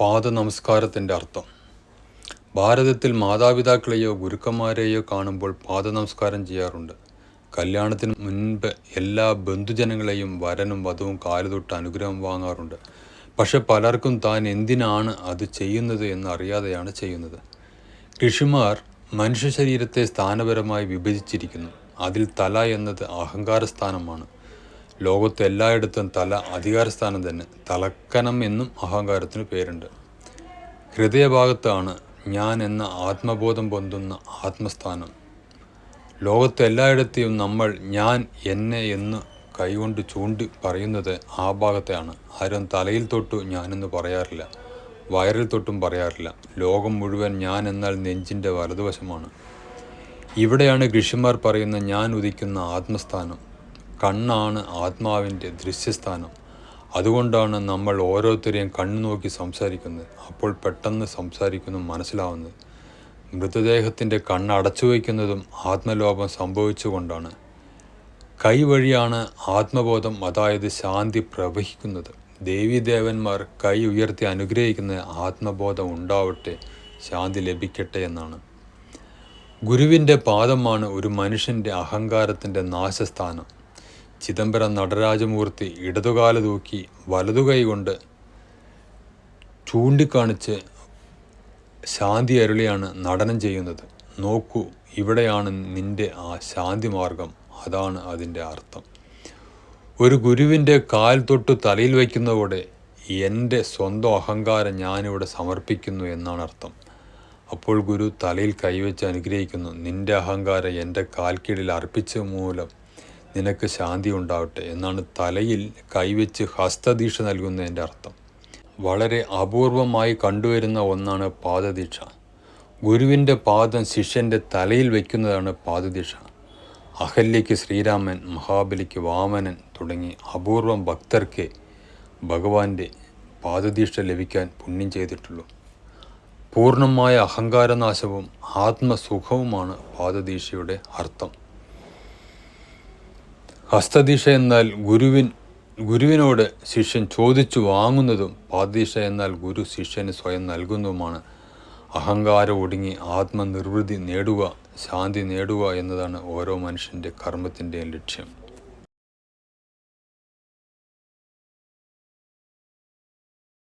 പാദ നമസ്കാരത്തിന്റെ അർത്ഥം. ഭാരതത്തിൽ മാതാപിതാക്കളെയോ ഗുരുക്കന്മാരെയോ കാണുമ്പോൾ പാദ നമസ്കാരം ചെയ്യാറുണ്ട്. കല്യാണത്തിന് മുൻപ് എല്ലാ ബന്ധുജനങ്ങളെയും വരനും വധുവും കാലുതൊട്ട് അനുഗ്രഹം വാങ്ങാറുണ്ട്. പക്ഷെ പലർക്കും താൻ എന്തിനാണ് അത് ചെയ്യുന്നത് എന്നറിയാതെയാണ് ചെയ്യുന്നത്. ഋഷിമാർ മനുഷ്യ ശരീരത്തെ സ്ഥാനപരമായി വിഭജിച്ചിരിക്കുന്നു. അതിൽ തല എന്നത് അഹങ്കാര സ്ഥാനമാണ് ലോകത്ത് എല്ലായിടത്തും തല അധികാരസ്ഥാനം തന്നെ തലക്കനം എന്നും അഹങ്കാരത്തിന് പേരുണ്ട്. ഹൃദയഭാഗത്താണ് ഞാൻ എന്ന ആത്മബോധം പൊന്തുന്ന ആത്മസ്ഥാനം. ലോകത്ത് എല്ലായിടത്തെയും നമ്മൾ ഞാൻ എന്നെ എന്ന് കൈകൊണ്ട് ചൂണ്ടി പറയുന്നത് ആ ഭാഗത്തെയാണ്. ആരും തലയിൽ തൊട്ടു ഞാനെന്ന് പറയാറില്ല. വയറിൽ തൊട്ടും പറയാറില്ല. ലോകം മുഴുവൻ ഞാൻ എന്നാൽ നെഞ്ചിന്റെ വലതുവശമാണ്. ഇവിടെയാണ് ഋഷിമാർ പറയുന്ന ഞാൻ ഉദിക്കുന്ന ആത്മസ്ഥാനം. കണ്ണാണ് ആത്മാവിന്റെ ദൃശ്യസ്ഥാനം. അതുകൊണ്ടാണ് നമ്മൾ ഓരോരുത്തരെയും കണ്ണു നോക്കി സംസാരിക്കുന്നത്. അപ്പോൾ പെട്ടെന്ന് സംസാരിക്കുന്നു മനസ്സിലാവുന്നത്. മൃതദേഹത്തിന്റെ കണ്ണ് അടച്ചു വയ്ക്കുന്നതും ആത്മലോപം സംഭവിച്ചുകൊണ്ടാണ്. കൈ വഴിയാണ് ആത്മബോധം അതായത് ശാന്തി പ്രവഹിക്കുന്നത്. ദേവീദേവന്മാർ കൈ ഉയർത്തി അനുഗ്രഹിക്കുന്ന ആത്മബോധം ഉണ്ടാവട്ടെ ശാന്തി ലഭിക്കട്ടെ എന്നാണ്. ഗുരുവിന്റെ പാദമാണ് ഒരു മനുഷ്യന്റെ അഹങ്കാരത്തിന്റെ നാശസ്ഥാനം. ചിദംബരം നടരാജമൂർത്തി ഇടതുകാല തൂക്കി വലതുകൈ കൊണ്ട് ചൂണ്ടിക്കാണിച്ച് ശാന്തി അരുളിയാണ് നടനം ചെയ്യുന്നത്. നോക്കൂ ഇവിടെയാണ് നിന്റെ ആ ശാന്തി മാർഗം അതാണ് അതിന്റെ അർത്ഥം. ഒരു ഗുരുവിന്റെ കാൽ തൊട്ട് തലയിൽ വയ്ക്കുന്നതോടെ എന്റെ സ്വന്തം അഹങ്കാരം ഞാനിവിടെ സമർപ്പിക്കുന്നു എന്നാണ് അർത്ഥം. അപ്പോൾ ഗുരു തലയിൽ കൈവച്ച് അനുഗ്രഹിക്കുന്നു. നിന്റെ അഹങ്കാരം എന്റെ കാൽക്കീഴിൽ അർപ്പിച്ച മൂലം നിനക്ക് ശാന്തി ഉണ്ടാവട്ടെ എന്നാണ് തലയിൽ കൈവച്ച് ഹസ്തദീക്ഷ നൽകുന്നതിന്റെ അർത്ഥം. വളരെ അപൂർവമായി കണ്ടുവരുന്ന ഒന്നാണ് പാദദീക്ഷ. ഗുരുവിന്റെ പാദം ശിഷ്യന്റെ തലയിൽ വയ്ക്കുന്നതാണ് പാദദീക്ഷ. അഹല്യയ്ക്ക് ശ്രീരാമൻ മഹാബലിക്ക് വാമനൻ തുടങ്ങി അപൂർവം ഭക്തർക്ക് ഭഗവാന്റെ പാദദീക്ഷ ലഭിക്കാൻ പുണ്യം ചെയ്തിട്ടുള്ളൂ. പൂർണമായ അഹങ്കാരനാശവും ആത്മസുഖവുമാണ് പാദദീക്ഷയുടെ അർത്ഥം. ഹസ്തദീക്ഷ എന്നാൽ ഗുരുവിൻ ഗുരുവിനോട് ശിഷ്യൻ ചോദിച്ചു വാങ്ങുന്നതും പാദിശ എന്നാൽ ഗുരു ശിഷ്യന് സ്വയം നൽകുന്നതുമാണ്. അഹങ്കാരം ഒടുങ്ങി ആത്മനിർവൃതി നേടുക ശാന്തി നേടുക എന്നതാണ് ഓരോ മനുഷ്യന്റെ കർമ്മത്തിന്റെയും ലക്ഷ്യം.